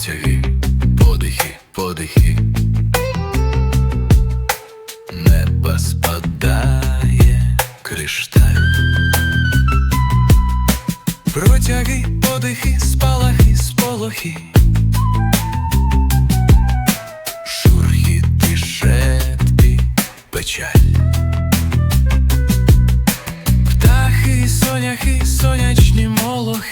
протяги, подихи, подихи, небо спадає кришталь. Протяги, подихи, спалахи, сполохи. Шурхіт і печаль. Птахи, соняхи, сонячні молохи.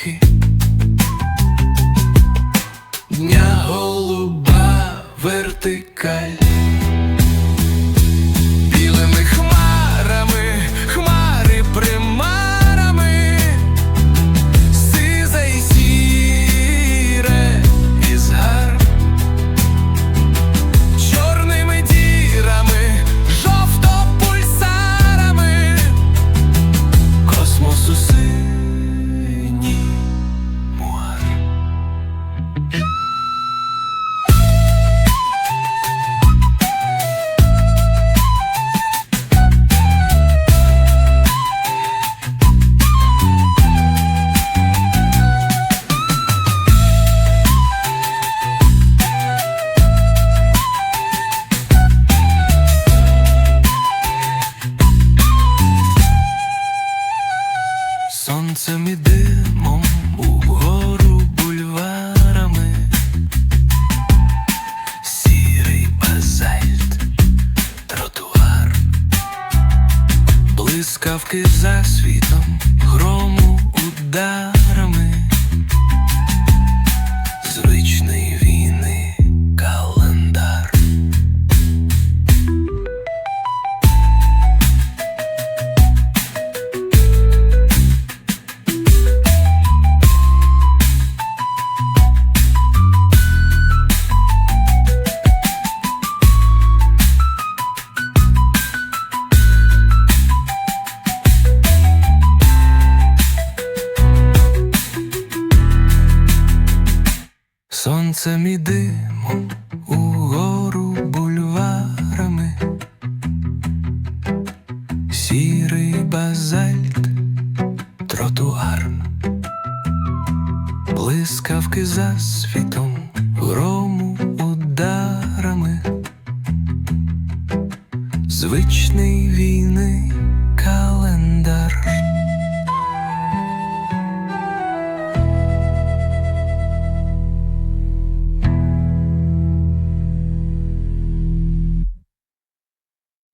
Сонцем і димом угору бульварами, сірий базальт, тротуар, блискавки за світом, грому ударами, Сонцем і димом угору бульварами, сірий базальт, тротуар, блискавки за світом, грому ударами, звичний календар.